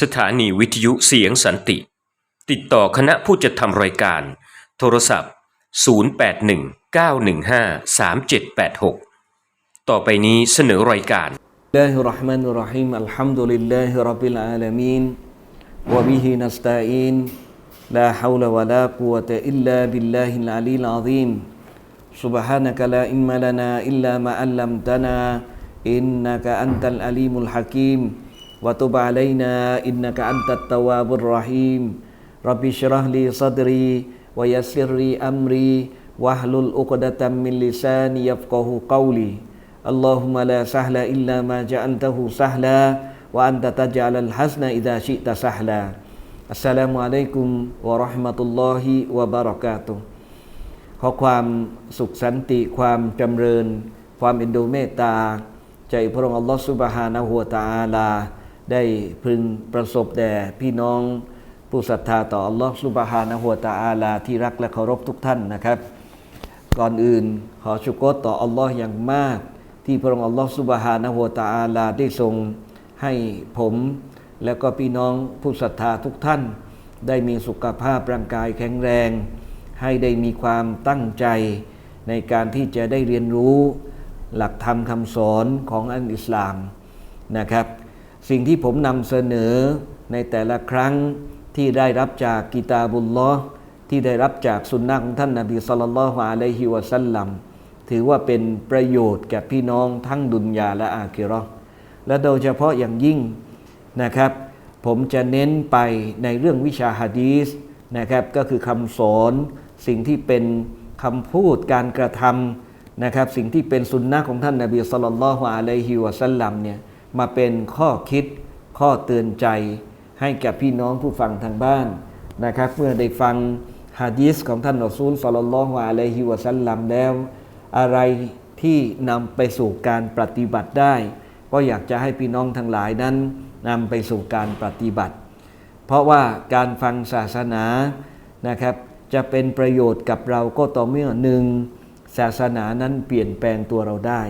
สถานีวิทยุเสียงสันติ ติดต่อคณะผู้จัดทำรายการ โทรศัพท์ 0819153786 ต่อไปนี้เสนอรายการ الله الرحمن الرحيم الحمد لله رب العالمين وبه نستعين لا حول ولا قوة إلا بالله العلي العظيم سبحانك لا علم لنا إلا ما علمتنا إنك أنت العليم الحكيم وتب علينا إنك أنت التواب الرحيم رب اشرح لي صدري ويسر لي أمري واحلل عقدة من لساني يفقه قولي اللهم لا سهل إلا ما جعلته سهلا وأنت تجعل الحزن إذا شئت سهلا السلام عليكم ورحمة الله وبركاته ขอความสุขสันติความจำเริญ ความเอ็นดูเมตตา ใจพระองค์อัลลอฮฺสุบฮานะฮูวะตะอาลา ได้พึงประสบแด่พี่น้องผู้ศรัทธาต่ออัลลอฮฺสุบฮานะฮูวตะอาลาที่รักและเคารพทุกท่านนะครับ ก่อนอื่นขอชุกรต่ออัลลอฮ์อย่างมาก ที่พระองค์อัลลอฮ์สุบฮานะฮูวตะอาลาได้ทรงให้ผม แล้วก็พี่น้องผู้ศรัทธาทุกท่าน ได้มีสุขภาพร่างกายแข็งแรง ให้ได้มีความตั้งใจ ในการที่จะได้เรียนรู้ หลักธรรมคำสอนของอันอิสลามนะครับ สิ่งที่ผมนำเสนอในแต่ละครั้งที่ได้รับจากกิตาบุลลอที่ได้รับจากสุนนะของท่านนาบีสุลต่านละฮ์อะลัยฮิวะสัลลัมถือว่าเป็นประโยชน์แก่พี่น้องทั้งดุนยาและอาคิราะห์และโดยเฉพาะอย่างยิ่งนะครับ ผมจะเน้นไปในเรื่องวิชาฮะดีสนะครับก็คือคำสอนสิ่งที่เป็นคำพูดการกระทำนะครับ สิ่งที่เป็นสุนนะของท่านนาบีสุลต่านละฮ์อะลัยฮิวะสัลลัมเนี่ย มาเป็นข้อคิด ข้อเตือนใจให้กับพี่น้องผู้ฟังทางบ้านนะครับ เมื่อได้ฟังฮะดีสของท่านอัลซูลสัลลัลลอฮุอะลัยฮิวะสัลลัมแล้ว อะไรที่นำไปสู่การปฏิบัติได้ ก็อยากจะให้พี่น้องทั้งหลายนั้นนำไปสู่การปฏิบัติ เพราะว่าการฟังศาสนานะครับ จะเป็นประโยชน์กับเราก็ต่อเมื่อหนึ่งศาสนานั้นเปลี่ยนแปลงตัวเราได้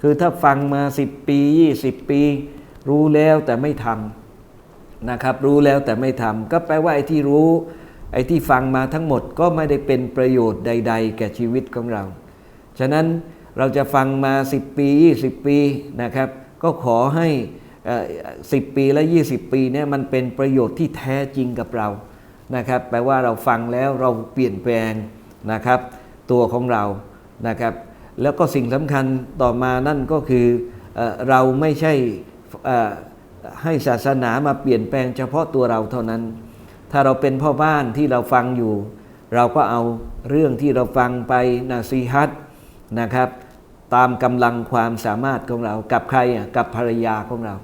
คือถ้าฟังมา10ปี20 ปี รู้แล้วแต่ไม่ทำนะครับ รู้แล้วแต่ไม่ทำก็แปลว่าไอ้ที่รู้ ไอ้ที่ฟังมาทั้งหมดก็ไม่ได้เป็นประโยชน์ใด ๆ แก่ชีวิตของเรา ฉะนั้นเราจะฟังมา 10 ปี 20 ปีนะครับ ก็ขอให้สิบปีและ 20 ปีเนี่ยมันเป็นประโยชน์ที่แท้จริงกับเรานะครับ แปลว่าเราฟังแล้วเราเปลี่ยนแปลงนะครับ ตัวของเรานะครับ แล้วก็สิ่งสำคัญต่อมานั่นก็คือเอเราไม่ใช่ให้ศาสนามาเปลี่ยนแปลงเฉพาะตัวเราเท่านั้น ถ้าเราเป็นพ่อบ้านที่เราฟังอยู่ เราก็เอาเรื่องที่เราฟังไปนาซีฮัตนะครับ ตามกำลังความสามารถของเรา กับใครอะกับภรรยาของเรา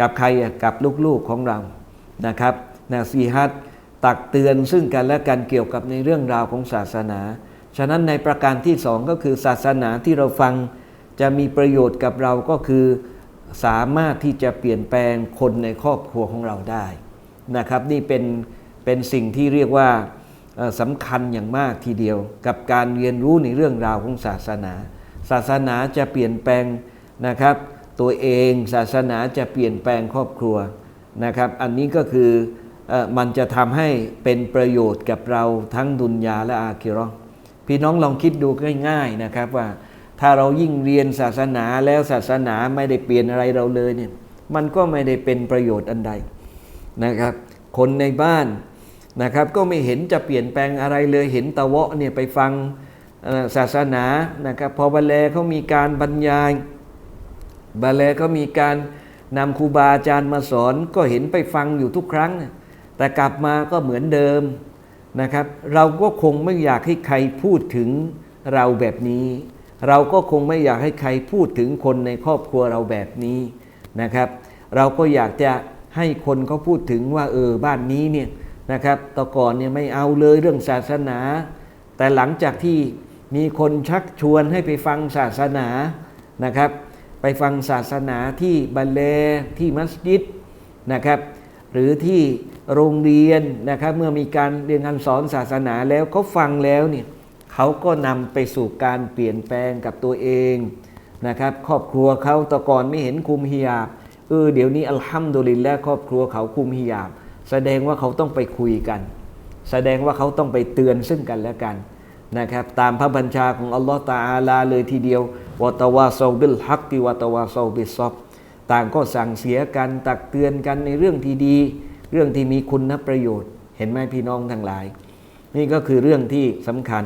กับใครอะกับลูกๆของเรานะครับนาซีฮัตตักเตือนซึ่งกันและกันเกี่ยวกับในเรื่องราวของศาสนา ฉะนั้นในประการที่สองก็คือศาสนาที่เราฟังจะมีประโยชน์กับเราก็คือสามารถที่จะเปลี่ยนแปลงคนในครอบครัวของเราได้นะครับ นี่เป็นเป็นสิ่งที่เรียกว่าสำคัญอย่างมากทีเดียว กับการเรียนรู้ในเรื่องราวของศาสนา ศาสนาจะเปลี่ยนแปลงนะครับ ตัวเองศาสนาจะเปลี่ยนแปลงครอบครัวนะครับ อันนี้ก็คืออมันจะทำให้เป็นประโยชน์กับเราทั้งดุนยาและอาคิราะห์ พี่น้องลองคิดดูง่ายๆนะครับว่าถ้าเรายิ่งเรียนศาสนาแล้วศาสนาไม่ได้เปลี่ยนอะไรเราเลยเนี่ยมันก็ไม่ได้เป็นประโยชน์อันใดนะครับ คนในบ้านนะครับก็ไม่เห็นจะเปลี่ยนแปลงอะไรเลยเห็นตะวะเนี่ยไปฟังศาสนานะครับพอบาแลเขามีการบรรยายบาแลเขามีการนำครูบาอาจารย์มาสอนก็เห็นไปฟังอยู่ทุกครั้ง แต่กลับมาก็เหมือนเดิม นะครับ เราก็คงไม่อยากให้ใครพูดถึงเราแบบนี้ เราก็คงไม่อยากให้ใครพูดถึงคนในครอบครัวเราแบบนี้นะครับ เราก็อยากจะให้คนเขาพูดถึงว่าเออบ้านนี้เนี่ยนะครับตะก่อนเนี่ยไม่เอาเลยเรื่องศาสนา แต่หลังจากที่มีคนชักชวนให้ไปฟังศาสนานะครับ ไปฟังศาสนาที่บัลเลที่มัสยิดนะครับ หรือที่โรงเรียนนะครับเมื่อมีการเรียนการสอนศาสนาแล้วเขาฟังแล้วเนี่ยเขาก็นำไปสู่การเปลี่ยนแปลงกับตัวเองนะครับครอบครัวเขาตะก่อนไม่เห็นคุมฮิญาบเออเดี๋ยวนี้อัลฮัมดุลิลละครอบครัวเขาคุมฮิญาบแสดงว่าเขาต้องไปคุยกัน แสดงว่าเขาต้องไปเตือนซึ่งกันและกันนะครับตามพระบัญชาของอัลลอฮ์ตาอาลาเลยทีเดียววะตะวาซาบิลฮักกิวะตะวาซาบิซอบ ต่างก็สั่งเสียกันตักเตือนกันในเรื่องที่ดี เรื่องที่มีคุณประโยชน์ เห็นไหมพี่น้องทั้งหลาย นี่ก็คือเรื่องที่สำคัญ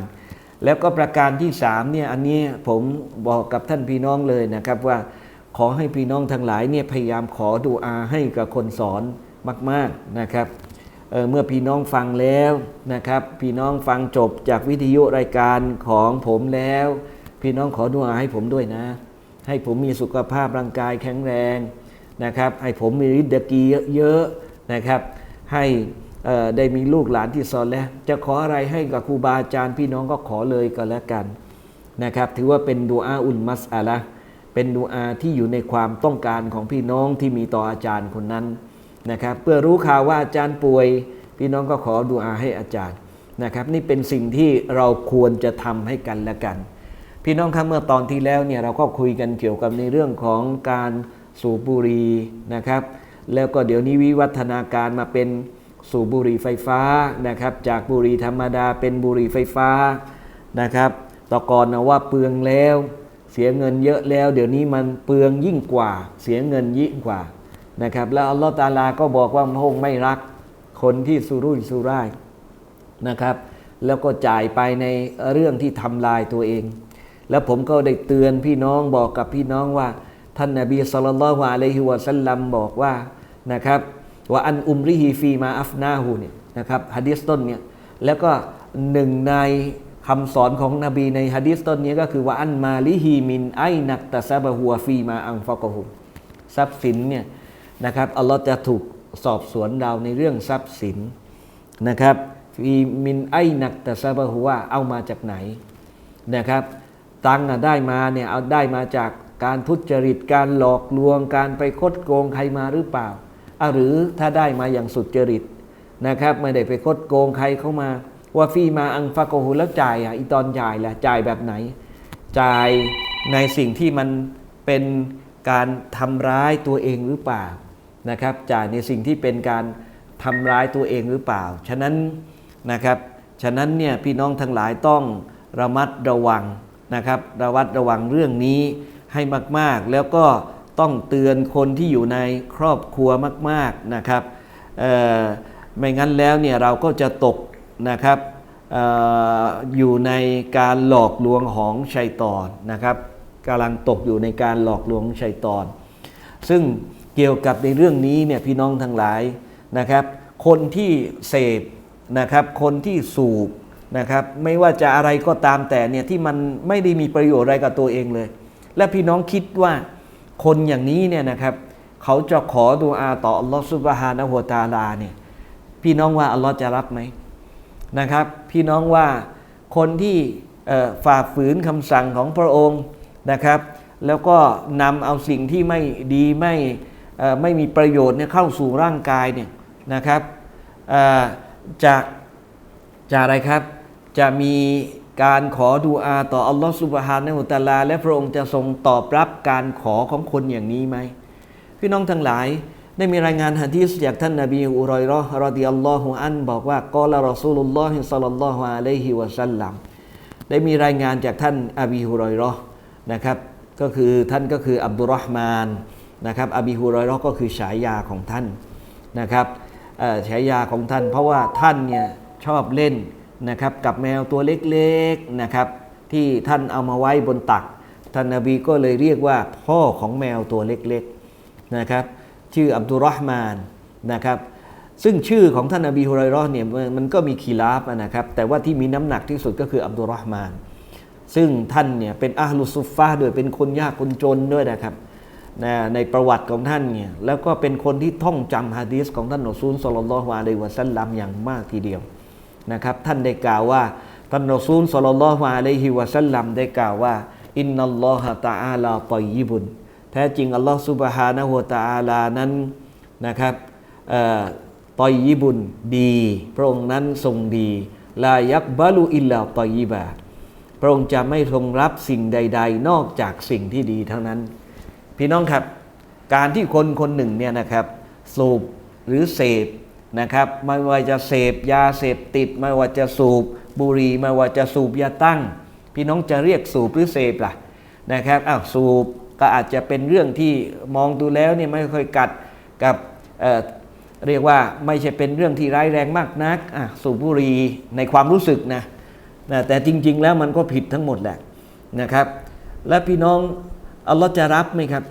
แล้วก็ประการที่สามเนี่ยอันนี้ผมบอกกับท่านพี่น้องเลยนะครับว่าขอให้พี่น้องทั้งหลายเนี่ยพยายามขอดูอาให้กับคนสอนมาก ๆนะครับเเมื่อพี่น้องฟังแล้วนะครับ พี่น้องฟังจบจากวิทยุรายการของผมแล้ว พี่น้องขอดูอาให้ผมด้วยนะ ให้ผมมีสุขภาพร่างกายแข็งแรงนะครับ ให้ผมมีฤทธิ์เกีเยอะๆนะครับ ให้ได้มีลูกหลานที่สอนแล้ว จะขออะไรให้กับครูบาอาจารย์พี่น้องก็ขอเลยก็แล้วกันนะครับ ถือว่าเป็นดูอาอุลมัสอาละเป็นดูอาที่อยู่ในความต้องการของพี่น้องที่มีต่ออาจารย์คนนั้นนะครับ เพื่อรู้ข่าวว่าอาจารย์ป่วย พี่น้องก็ขอดูอาให้อาจารย์นะครับ นี่เป็นสิ่งที่เราควรจะทำให้กันและกัน พี่น้องครับเมื่อตอนที่แล้วเนี่ยเราก็คุยกันเกี่ยวกับในเรื่องของการสูบบุหรี่นะครับ แล้วก็เดี๋ยวนี้วิวัฒนาการมาเป็นสูบบุหรี่ไฟฟ้านะครับ จากบุหรี่ธรรมดาเป็นบุหรี่ไฟฟ้านะครับต่อก่อนนะว่าเปลืองแล้ว เสียเงินเยอะแล้ว เดี๋ยวนี้มันเปลืองยิ่งกว่า เสียเงินยิ่งกว่านะครับ แล้วอัลลอฮฺตาลาก็บอกว่าพระองค์ไม่รักคนที่สุรุ่ยสุร่ายนะครับ แล้วก็จ่ายไปในเรื่องที่ทำลายตัวเอง แล้วผมก็ได้เตือนพี่น้องบอกกับพี่น้องว่า ท่านนบีสุลต่านละฮ์อะลัยฮิวะสัลลัมบอกว่านะครับว่าอันอุมริฮีฟีมาอัฟนาหูเนี่ยนะครับฮะดิษต้นเนี่ยแล้วก็หนึ่งในคำสอนของนบีในฮะดิษต้นนี้ก็คือว่าอันมาลิฮีมินไอนักตะซาบะฮัวฟีมาอังฟะกะฮุมทรัพย์สินเนี่ยนะครับอัลลอฮ์จะถูกสอบสวนเราในเรื่องทรัพย์สินนะครับฟีมินไอนักตะซาบะฮูว่าเอามาจากไหนนะครับ ตังค์อะได้มาเนี่ยเอาได้มาจากการทุจริตการหลอกลวง การไปคดโกงใครมาหรือเปล่าอหรือถ้าได้มาอย่างสุจริตนะครับไม่ได้ไปคดโกงใครเข้ามา ว่าฟีมาอังฟะโกฮูแล้วจ่ายอะอีตอนจ่ายล่ะจ่ายแบบไหน จ่ายในสิ่งที่มันเป็นการทำร้ายตัวเองหรือเปล่านะครับจ่ายในสิ่งที่เป็นการทำร้ายตัวเองหรือเปล่า ฉะนั้นนะครับฉะนั้นเนี่ยพี่น้องทั้งหลายต้องระมัดระวัง นะครับระวัดระวังเรื่องนี้ให้มากๆ แล้วก็ต้องเตือนคนที่อยู่ในครอบครัวมาก ๆนะครับไม่งั้นแล้วเนี่ยเราก็จะตกนะครับออยู่ในการหลอกลวงของชัยตอนนะครับกำลังตกอยู่ในการหลอกลวงชัยตอน ซึ่งเกี่ยวกับในเรื่องนี้เนี่ยพี่น้องทั้งหลายนะครับ คนที่เสพนะครับ คนที่สูบ นะครับไม่ว่าจะอะไรก็ตามแต่เนี่ยที่มันไม่ได้มีประโยชน์อะไรกับตัวเองเลย และพี่น้องคิดว่าคนอย่างนี้เนี่ยนะครับเขาจะขอดูอาต่ออัลลอฮฺซุบฮานะฮูวตาลาเนี่ยพี่น้องว่าอัลลอฮ์จะรับไหมนะครับ พี่น้องว่าคนที่ฝ่าฝืนคำสั่งของพระองค์นะครับ แล้วก็นำเอาสิ่งที่ไม่ดีไม่ไม่มีประโยชน์เนี่ยเข้าสู่ร่างกายเนี่ยนะครับจะจะอะไรครับ จะมีการขอดูอาต่ออัลลอฮฺสุบฮานะฮูวะตาลา และพระองค์จะทรงตอบรับการขอของคนอย่างนี้ไหม พี่น้องทั้งหลายได้มีรายงานฮะดีษจากท่านนบีอุรอยราะห์รอดิยัลลอฮุอันบอกว่ากอละรอซูลุลลอฮิศ็อลลัลลอฮุอะลัยฮิวะซัลลัมได้มีรายงานจากท่านอบีฮุรอยราะห์นะครับ ก็คือท่านก็คืออับดุลรห์มานนะครับอบีฮุรอยราะห์ก็คือฉายาของท่านนะครับฉายาของท่าน เพราะว่าท่านเนี่ยชอบเล่น นะครับกับแมวตัวเล็กๆนะครับที่ท่านเอามาไว้บนตัก ท่านนบีก็เลยเรียกว่าพ่อของแมวตัวเล็กๆนะครับชื่ออับดุลรอห์มานนะครับซึ่งชื่อของท่านนบีฮุไรราะห์เนี่ยมันก็มีคีลาฟนะครับแต่ว่าที่มีน้ำหนักที่สุดก็คืออับดุลรอห์มาน ซึ่งท่านเนี่ยเป็นอัลลุซุฟฟาด้วยเป็นคนยากคนจนด้วยนะครับนะในประวัติของท่านเนี่ยแล้วก็เป็นคนที่ท่องจำฮะดีษของท่านรอซูลสลลัลลอฮุอะลัยวะซัลลัมอย่างมากทีเดียว นะครับท่านได้กล่าวว่าท่านรอซูลสลลัลลอฮุอะลัยฮิวะซัลลัมได้กล่าวว่าอินนัลลอฮะตะอาลาตอยยิบุนแท้จริงอัลลอฮ์ซุบฮานะฮูวะตะอาลานั้นนะครับเอ่อตอยยิบุนดี พระองค์นั้นทรงดีลายักบาลูอิลลาตอยยิบาพระองค์จะไม่ทรงรับสิ่งใด ๆ นอกจากสิ่งที่ดีเท่านั้น พี่น้องครับ การที่คนคนหนึ่งเนี่ยนะครับ สูบหรือเสพ นะครับไม่ว่าจะเสพยาเสพติด ไม่ว่าจะสูบบุหรี่ไม่ว่าจะสูบยาตั้ง พี่น้องจะเรียกสูบหรือเสพล่ะนะครับอ้าวสูบก็อาจจะเป็นเรื่องที่มองดูแล้วเนี่ยไม่ค่อยกัดกับเเรียกว่าไม่ใช่เป็นเรื่องที่ร้ายแรงมากนักอะสูบบุหรี่ในความรู้สึกนะนะแต่จริง ๆ แล้วมันก็ผิดทั้งหมดแหละนะครับ และพี่น้องอัลลอฮ์จะรับไหมครับ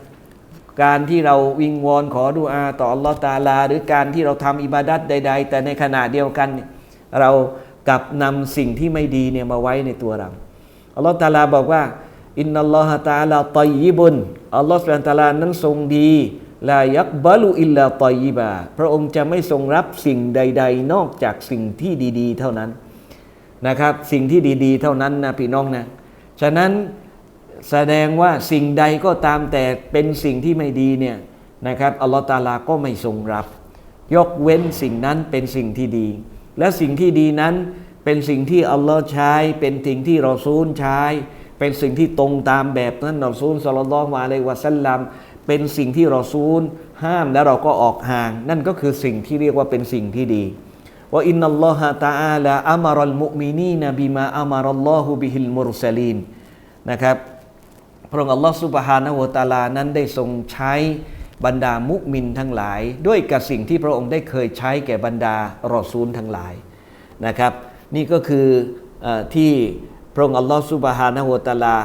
การที่เราวิงวอนขอดุอาต่ออัลลอฮ์ตาลา หรือการที่เราทำอิบาดัตใด ๆ แต่ในขณะเดียวกัน เรากลับนำสิ่งที่ไม่ดีเนี่ยมาไว้ในตัวเราอัลลอฮ์ตาลาบอกว่า อินนัลลอฮะตาลาตอยิบุนอัลลอฮ์สุบฮานตาลานั้นทรงดีลายักบาลุอิลลาตอยยิบาพระองค์จะไม่ทรงรับสิ่งใด ๆ นอกจากสิ่งที่ดี ๆ เท่านั้นนะครับ สิ่งที่ดี ๆ เท่านั้นนะพี่น้องนะฉะนั้น แสดงว่าสิ่งใดก็ตามแต่เป็นสิ่งที่ไม่ดีเนี่ยนะครับอัลลอฮฺตาลาก็ไม่ทรงรับ ยกเว้นสิ่งนั้นเป็นสิ่งที่ดี และสิ่งที่ดีนั้นเป็นสิ่งที่อัลลอฮ์ใช้ เป็นสิ่งที่รอซูลใช้ เป็นสิ่งที่ตรงตามแบบนั้นรอซูลสลลลอฮุอะลัยวะสัลลัมเป็นสิ่งที่รอซูลห้ามแล้วเราก็ออกห่าง นั่นก็คือสิ่งที่เรียกว่าเป็นสิ่งที่ดีว่าอินนัลลอฮะตะอาลาอัมรัลมุมินีนบิมาอัมรัลลอฮุบิฮิลมุรซลีนนะครับ พระองค์อัลลอฮฺสุบฮานะฮูตาลานั้นได้ทรงใช้บรรดามุมินทั้งหลาย ด้วยกับสิ่งที่พระองค์ได้เคยใช้แก่บรรดารอซูลทั้งหลายนะครับ นี่ก็คืออที่พระองค์อัลลอฮฺสุบฮานะฮูตาลา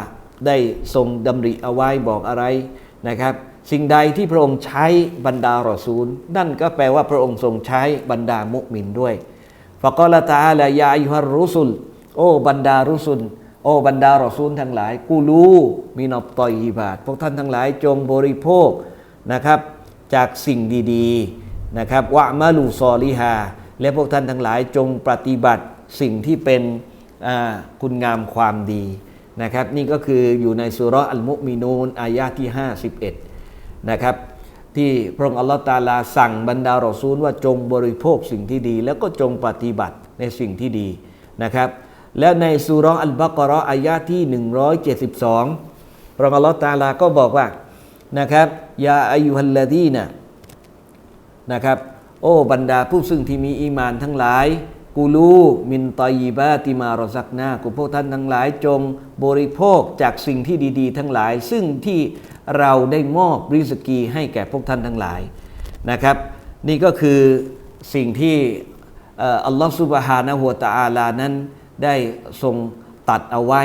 ได้ทรงดำริเอาไว้บอกอะไรนะครับ สิ่งใดที่พระองค์ใช้บรรดารอซูล นั่นก็แปลว่าพระองค์ทรงใช้บรรดามุมินด้วยฟะกอลตาอาลายาอิฮัรรุสุลโอ้บรรดารุสุล โอ้บรรดารอซูลทั้งหลาย กูรู้มีนอบตอยบาทพวกท่านทั้งหลายจงบริโภคนะครับ จากสิ่งดีๆนะครับวะมาลูซอลิฮาและพวกท่านทั้งหลายจงปฏิบัติสิ่งที่เป็นคุณงามความดีนะครับ นี่ก็คืออยู่ในสุรอัลมุมินูนอายะที่ 51 นะครับ ที่พระองค์อัลลอฮฺตาลาสั่งบรรดารอซูลว่าจงบริโภคสิ่งที่ดี แล้วก็จงปฏิบัติในสิ่งที่ดีนะครับ และในสุรอัลบากรออายะที่ 172รองอัลลอฮฺตาลาก็บอกว่านะครับยาอายุฮัลลดีนะนะครับ โอ้บรรดาผู้ซึ่งที่มีอีมานทั้งหลาย กูลูมินตอยีบาติมารอซักนากูพวกท่านทั้งหลายจงบริโภคจากสิ่งที่ดี ๆ ทั้งหลาย ซึ่งที่เราได้มอบริสกีให้แก่พวกท่านทั้งหลายนะครับ นี่ก็คือสิ่งที่อัลลอฮฺสุบฮานะฮูวตะอาลานั้น ได้ทรงตัดเอาไว้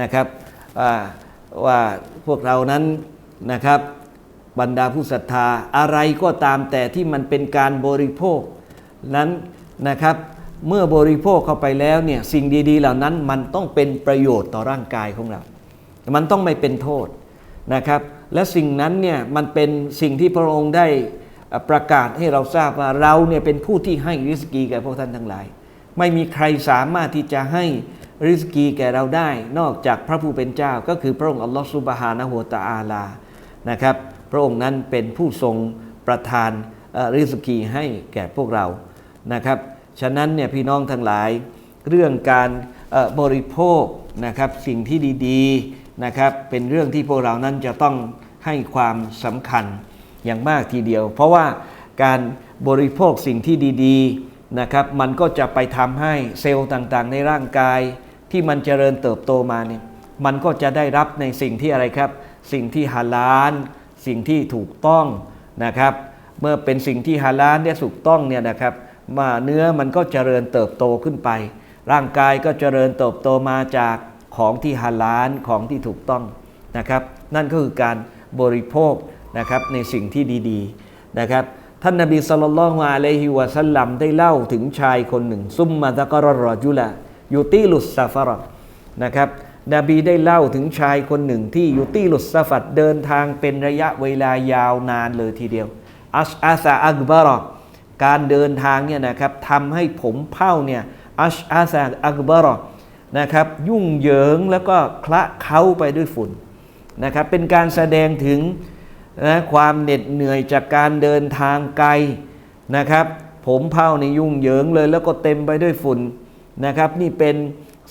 นะครับว่าว่าพวกเรานั้นนะครับบรรดาผู้ศรัทธาอะไรก็ตามแต่ที่มันเป็นการบริโภคนั้นนะครับ เมื่อบริโภคเข้าไปแล้วเนี่ยสิ่งดีๆ เหล่านั้นมันต้องเป็นประโยชน์ต่อร่างกายของเรา มันต้องไม่เป็นโทษนะครับ และสิ่งนั้นเนี่ยมันเป็นสิ่งที่พระองค์ได้ประกาศให้เราทราบว่าเราเนี่ยเป็นผู้ที่ให้ริสกีแก่พวกท่านทั้งหลาย ไม่มีใครสามารถที่จะให้ริสกีแก่เราได้ นอกจากพระผู้เป็นเจ้าก็คือพระองค์อัลลอฮฺซุบฮานะฮูวตะอาลานะครับ พระองค์นั้นเป็นผู้ทรงประทานริสกีให้แก่พวกเรานะครับ ฉะนั้นเนี่ยพี่น้องทั้งหลาย เรื่องการบริโภคนะครับสิ่งที่ดีๆนะครับเป็นเรื่องที่พวกเรานั้นจะต้องให้ความสำคัญอย่างมากทีเดียว เพราะว่าการบริโภคสิ่งที่ดี ๆ นะครับมันก็จะไปทำให้เซลล์ต่างๆ ในร่างกายที่มันเจริญเติบโตมาเนี่ยมันก็จะได้รับในสิ่งที่อะไรครับ สิ่งที่ฮาลาลสิ่งที่ถูกต้องนะครับ เมื่อเป็นสิ่งที่ฮาลาลเนี่ยถูกต้องเนี่ยนะครับมาเนื้อมันก็เจริญเติบโตขึ้นไป ร่างกายก็เจริญเติบโตมาจากของที่ฮาลาลของที่ถูกต้องนะครับ นั่นก็คือการบริโภคนะครับในสิ่งที่ดีๆนะครับ ท่านนบีสุลต่านละฮ์อะลัยฮิวะสัลลัมได้เล่าถึงชายคนหนึ่ง ซุมมาตะกรรอจุละยูติลุสซาฟารอนะครับ นบีได้เล่าถึงชายคนหนึ่งที่อยู่ตีลุสซาฟัดเดินทางเป็นระยะเวลายาวนานเลยทีเดียวอัชอาซาอักบารอการเดินทางเนี่ยนะครับทำให้ผมเผ้าเนี่ยอัชอาซาอักบารอนะครับ ยุ่งเหยิงแล้วก็คละเคล้าไปด้วยฝุ่นนะครับ เป็นการแสดงถึง นะความเหน็ดเหนื่อยจากการเดินทางไกลนะครับ ผมเผ้าในยุ่งเหยิงเลย แล้วก็เต็มไปด้วยฝุ่นนะครับ นี่เป็น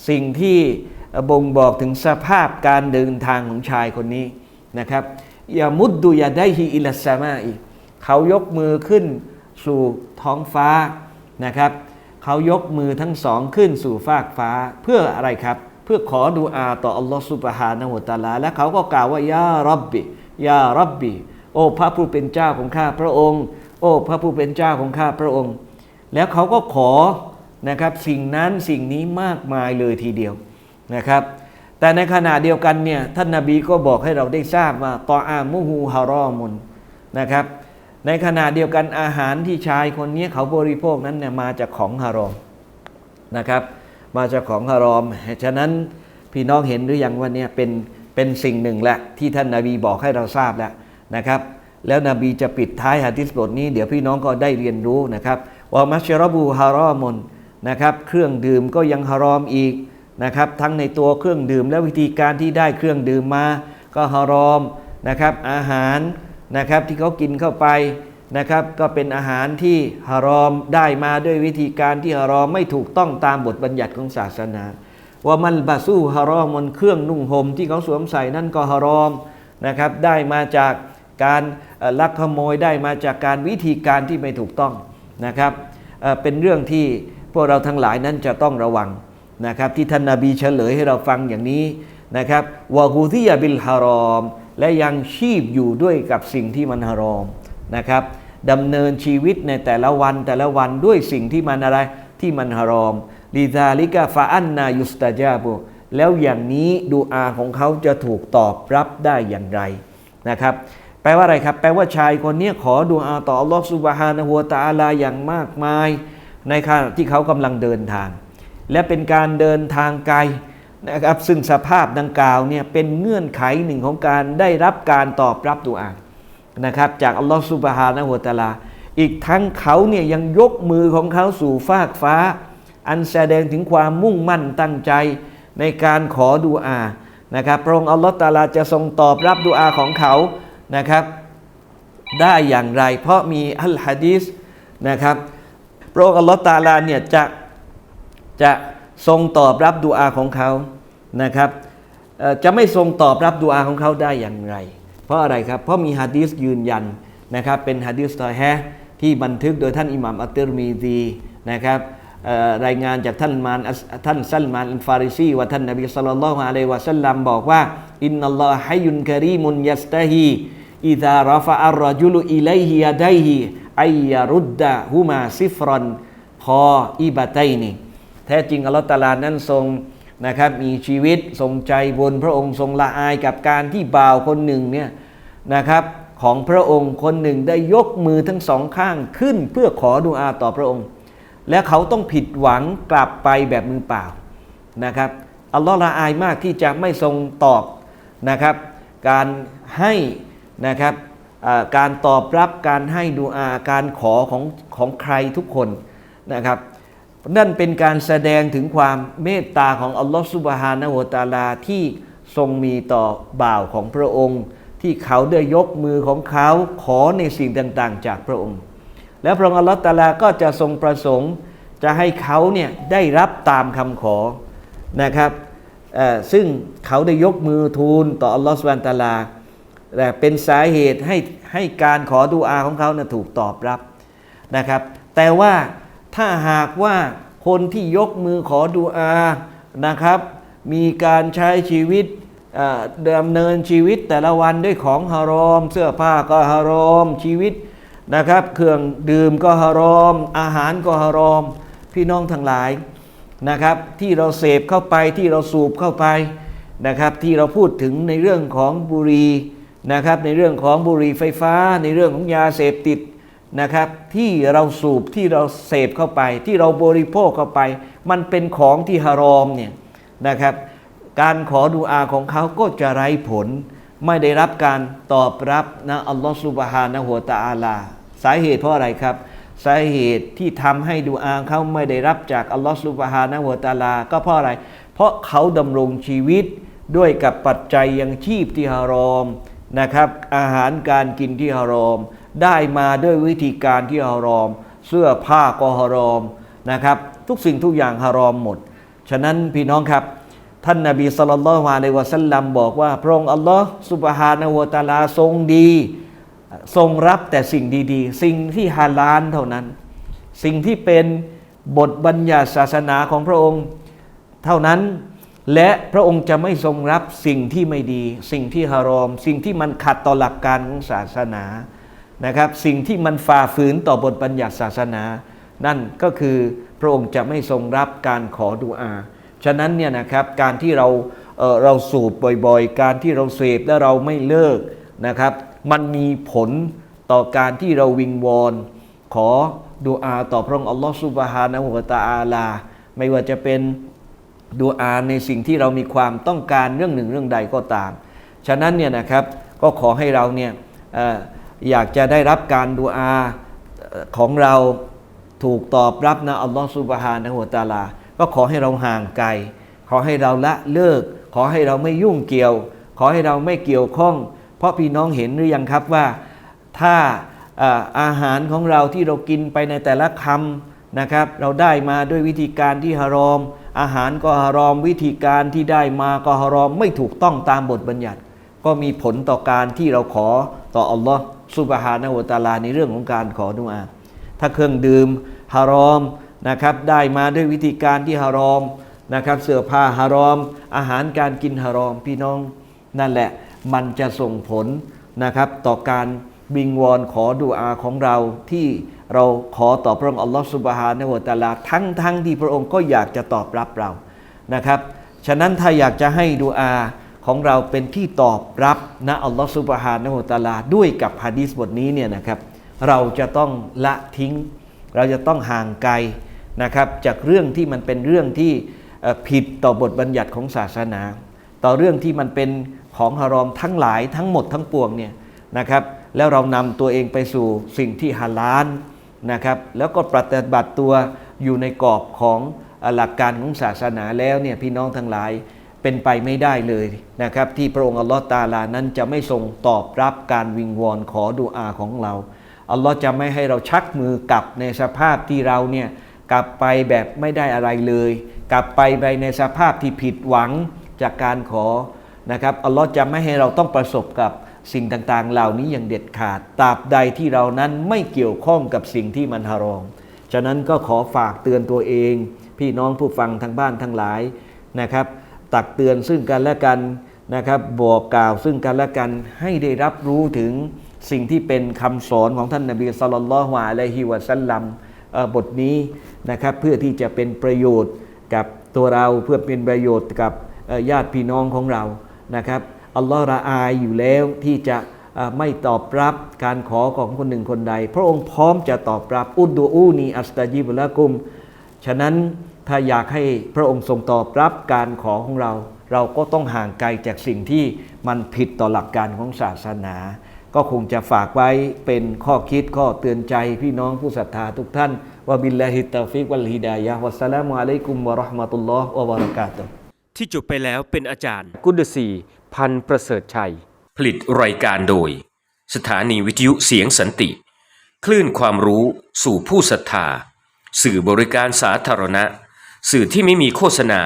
สิ่งที่บ่งบอกถึงสภาพการเดินทางของชายคนนี้นะครับอย่ามุดดุยาได้ฮีอิลสามาอีก เขายกมือขึ้นสู่ท้องฟ้านะครับ เขายกมือทั้งสองขึ้นสู่ฟากฟ้าเพื่ออะไรครับ เพื่อขอดูอาต่ออัลลอฮฺสุบฮานะฮูวะตะอาลา และเขาก็กล่าวว่ายารับบิ ยารับบิโอ้พระผู้เป็นเจ้าของข้าพระองค์ โอ้พระผู้เป็นเจ้าของข้าพระองค์ แล้วเขาก็ขอนะครับสิ่งนั้นสิ่งนี้มากมายเลยทีเดียวนะครับ แต่ในขณะเดียวกันเนี่ยท่านนาบีก็บอกให้เราได้ทราบว่าตออามุฮูฮารอมุนนะครับ ในขณะเดียวกันอาหารที่ชายคนนี้เขาบริโภคนั้นเนี่ยมาจากของฮารอมนะครับ มาจากของฮารอมฉะนั้นพี่น้องเห็นหรือยังว่าเนี่ยเป็น เป็นสิ่งหนึ่งแหละที่ท่านนาบีบอกให้เราทราบแล้วนะครับ แล้วนบีจะปิดท้ายหะดิษบทนี้ เดี๋ยวพี่น้องก็ได้เรียนรู้นะครับว่ามัชรบูฮารอมนนะครับเครื่องดื่มก็ยังฮารอมอีกนะครับทั้งในตัวเครื่องดื่มและวิธีการที่ได้เครื่องดื่มมา ก็ฮารอมนะครับอาหารนะครับที่เขากินเข้าไปนะครับก็เป็นอาหารที่ฮารอมได้มาด้วยวิธีการที่ฮารอมไม่ถูกต้องตามบทบัญญัติของศาสนา ว่ามันบาสู้ฮารอมมันเครื่องนุ่งห่มที่เขาสวมใส่นั่นก็ฮารอมนะครับได้มาจากการลักขโมยได้มาจากการวิธีการที่ไม่ถูกต้องนะครับเเป็นเรื่องที่พวกเราทั้งหลายนั้นจะต้องระวังนะครับที่ท่านนาบีเฉลยให้เราฟังอย่างนี้นะครับวะกูที่ยาบิลฮารอม และยังชีพอยู่ด้วยกับสิ่งที่มันฮารอมนะครับดำเนินชีวิตในแต่ละวันแต่ละวันด้วยสิ่งที่มันอะไรที่มันฮารอม ลิซาลิกาฟาอันนายุสตาจาบุแล้วอย่างนี้ดูอาของเขาจะถูกตอบรับได้อย่างไรนะครับ แปลว่าอะไรครับ แปลว่าชายคนนี้ขอดูอาต่ออัลลอฮฺสุบฮานะฮูวตาลาอย่างมากมาย ในขณะที่เขากำลังเดินทาง และเป็นการเดินทางไกลนะครับซึ่งสภาพดังกล่าวเนี่ยเป็นเงื่อนไขหนึ่งของการได้รับการตอบรับดูอานะครับ จากอัลลอฮฺสุบฮานะฮูวตาลา อีกทั้งเขาเนี่ยยังยกมือของเขาสู่ฟากฟ้า อันแสดงถึงความมุ่งมั่นตั้งใจในการขอดูอานะครับพระองค์อัลลอฮฺตาลาจะทรงตอบรับดูอาของเขานะครับได้อย่างไร เพราะมีอัลฮะดีษนะครับพระองค์อัลลอฮฺตาลาเนี่ยจะจะทรงตอบรับดูอาของเขานะครับจะไม่ทรงตอบรับดูอาของเขาได้อย่างไร เพราะอะไรครับ เพราะมีฮะดีษยืนยันนะครับเป็นฮะดีษตอแฮห์ที่บันทึกโดยท่านอิหม่ามอัตเตอร์มีดีนะครับ รายงานจากท่านมานท่านซัลมานอัลฟาริซีว่าท่านนบีศ็อลลัลลอฮุอะลัยวะสัลลัมบอกว่าอินนัลลอฮะฮัยยุนกะรีมุนยัสตะฮีอิซารฟะอัรรจุลอิไลฮิยาไดฮิอัยยารุดดะฮุมาซิฟรอนพออิบะไตนีแท้จริงอัลลอฮฺตาลานั้นทรงนะครับมีชีวิตทรงใจบนพระองค์ทรงละอายกับการที่บ่าวคนหนึ่งเนี่ยนะครับของพระองค์คนหนึ่งได้ยกมือทั้งสองข้างขึ้นเพื่อขอดุอาต่อพระองค์ และเขาต้องผิดหวังกลับไปแบบมือเปล่านะครับอัลลอฮ์ละอายมากที่จะไม่ทรงตอบนะครับ การให้นะครับการตอบรับการให้ดูอาการขอของของใครทุกคนนะครับนั่นเป็นการแสดงถึงความเมตตาของอัลลอฮฺสุบฮานะฮูวตาลาที่ทรงมีต่อบ่าวของพระองค์ ที่เขาได้ยกมือของเขาขอในสิ่งต่างๆ จากพระองค์ แล้วพระองค์อัลลอฮฺตาลาก็จะทรงประสงค์จะให้เขาเนี่ยได้รับตามคำขอนะครับซึ่งเขาได้ยกมือทูลต่ออัลลอฮฺสุบานตาลาแต่เป็นสาเหตุให้ให้การขอดูอาของเขานะถูกตอบรับนะครับ แต่ว่าถ้าหากว่าคนที่ยกมือขอดูอานะครับ มีการใช้ชีวิตดำเนินชีวิตแต่ละวันด้วยของฮารอม เสื้อผ้าก็ฮารอมชีวิต นะครับ เครื่องดื่มก็ฮารอม อาหารก็ฮารอม พี่น้องทั้งหลายนะครับ ที่เราเสพเข้าไปที่เราสูบเข้าไปนะครับ ที่เราพูดถึงในเรื่องของบุหรี่นะครับ ในเรื่องของบุหรี่ไฟฟ้า ในเรื่องของยาเสพติดนะครับ ที่เราสูบที่เราเสพเข้าไป ที่เราบริโภคเข้าไป มันเป็นของที่ฮารอมเนี่ยนะครับ การขอดูอาของเขาก็จะไร้ผล ไม่ได้รับการตอบรับนะอัลลอฮฺสุบฮานะหัวตะอาลา สาเหตุเพราะอะไรครับ สาเหตุที่ทำให้ดูอาเขาไม่ได้รับจากอัลลอฮฺสุบฮานะหัวตะอาลา ก็เพราะอะไร เพราะเขาดำรงชีวิตด้วยกับปัจจัยยังชีพที่ฮารอมนะครับ อาหารการกินที่ฮารอม ได้มาด้วยวิธีการที่ฮารอม เสื้อผ้าก็ฮารอมนะครับ ทุกสิ่งทุกอย่างฮารอมหมด ฉะนั้นพี่น้องครับท่านนาบีสุลต่านละฮ์อะลัยฮิวะสัลลัมบอกว่า พระองค์อัลลอฮ์สุบฮานะฮูวะตาลาทรงดี ทรงรับแต่สิ่งดีๆ สิ่งที่ฮาลาลเท่านั้น สิ่งที่เป็นบทบัญญัติศาสนาของพระองค์เท่านั้น และพระองค์จะไม่ทรงรับสิ่งที่ไม่ดี สิ่งที่ฮารอม สิ่งที่มันขัดต่อหลักการของศาสนานะครับ สิ่งที่มันฝ่าฝืนต่อบทบัญญัติศาสนา นั่นก็คือพระองค์จะไม่ทรงรับการขอดุอา ฉะนั้นเนี่ยนะครับการที่เราเเราสูบบ่อยๆ การที่เราเสพและเราไม่เลิกนะครับ มันมีผลต่อการที่เราวิงวอน ขอดุอาต่อพระองค์อัลลอฮฺซุบฮานะฮูวะตะอาลา ไม่ว่าจะเป็นดุอาในสิ่งที่เรามีความต้องการเรื่องหนึ่งเรื่องใดก็ตาม ฉะนั้นเนี่ยนะครับก็ขอให้เราเนี่ยอออยากจะได้รับการดุอาของเราถูกตอบรับนะอัลลอฮฺซุบฮานะฮูวะตะอาลา ก็ขอให้เราห่างไกล ขอให้เราละเลิก ขอให้เราไม่ยุ่งเกี่ยว ขอให้เราไม่เกี่ยวข้อง เพราะพี่น้องเห็นหรือยังครับว่าถ้าอาหารของเราที่เรากินไปในแต่ละคำนะครับ เราได้มาด้วยวิธีการที่ฮารอม อาหารก็ฮารอมวิธีการที่ได้มาก็ฮารอมไม่ถูกต้องตามบทบัญญัติ ก็มีผลต่อการที่เราขอต่ออัลลอฮ์ซุบฮานะวตาลาในเรื่องของการขอดุอาถ้าเครื่องดื่มฮารอมนะครับได้มาด้วยวิธีการที่ฮารอมนะครับเสื้อผ้าฮารอม อาหารการกินฮารอมพี่น้องนั่นแหละ มันจะส่งผลนะครับ ต่อการบิงวอนขอดุอาของเราที่เราขอต่อพระองค์อัลลอฮฺสุบฮานะฮูตะอาลาทั้งทั้งที่พระองค์ก็อยากจะตอบรับเรานะครับ ฉะนั้นถ้าอยากจะให้ดุอาของเราเป็นที่ตอบรับนะอัลลอฮฺสุบฮานะฮูตะอาลาด้วยกับฮะดีษบทนี้เนี่ยนะครับ เราจะต้องละทิ้ง เราจะต้องห่างไกลนะครับ จากเรื่องที่มันเป็นเรื่องที่ผิดต่อบทบัญญัติของศาสนา ต่อเรื่องที่มันเป็น ของฮารอมทั้งหลายทั้งหมดทั้งปวงเนี่ยนะครับแล้วเรานำตัวเองไปสู่สิ่งที่ฮาลาลนะครับแล้วก็ปฏิบัติตัวอยู่ในกรอบของหลักการของศาสนาแล้วเนี่ยพี่น้องทั้งหลายเป็นไปไม่ได้เลยนะครับที่พระองค์อัลลอฮ์ตาลานั้นจะไม่ทรงตอบรับการวิงวอนขอดุอาของเราอัลลอฮ์จะไม่ให้เราชักมือกลับในสภาพที่เราเนี่ยกลับไปแบบไม่ได้อะไรเลย กลับไปไปในสภาพที่ผิดหวังจากการขอ นะครับอัลลอฮ์จะไม่ให้เราต้องประสบกับสิ่งต่างๆ เหล่านี้อย่างเด็ดขาดตราบใดที่เรานั้นไม่เกี่ยวข้องกับสิ่งที่มันฮารอมฉะนั้นก็ขอฝากเตือนตัวเอง พี่น้องผู้ฟังทางบ้านทั้งหลายนะครับ ตักเตือนซึ่งกันและกันนะครับบอกกล่าวซึ่งกันและกันให้ได้รับรู้ถึงสิ่งที่เป็นคำสอนของท่านนบีสุลต่านละฮ์อะลัยฮิวะสัลลัมเอ่อบทนี้นะครับเพื่อที่จะเป็นประโยชน์กับตัวเราเพื่อเป็นประโยชน์กับญาติพี่น้องของเรา นะครับอัลลอฮ์ระอายอยู่แล้วที่จะไม่ตอบรับการขอของคนหนึ่งคนใด พระองค์พร้อมจะตอบรับอุดดูอูนีอัสตาจิบุละกุม ฉะนั้นถ้าอยากให้พระองค์ทรงตอบรับการขอของเรา เราก็ต้องห่างไกลจากสิ่งที่มันผิดต่อหลักการของศาสนา ก็คงจะฝากไว้เป็นข้อคิดข้อเตือนใจพี่น้องผู้ศรัทธาทุกท่านวะบิลลาฮิตตาฟิกวัลฮิดายะวัสสลามุอะลัยกุมวะราะห์มะตุลลอฮ์วะบะเราะกาตุฮ์ ที่จบไปแล้วเป็นอาจารย์ กุดซีพันประเสริฐชัย ผลิตรายการโดย สถานีวิทยุเสียงสันติ คลื่นความรู้สู่ผู้ศรัทธา สื่อบริการสาธารณะ สื่อที่ไม่มีโฆษณา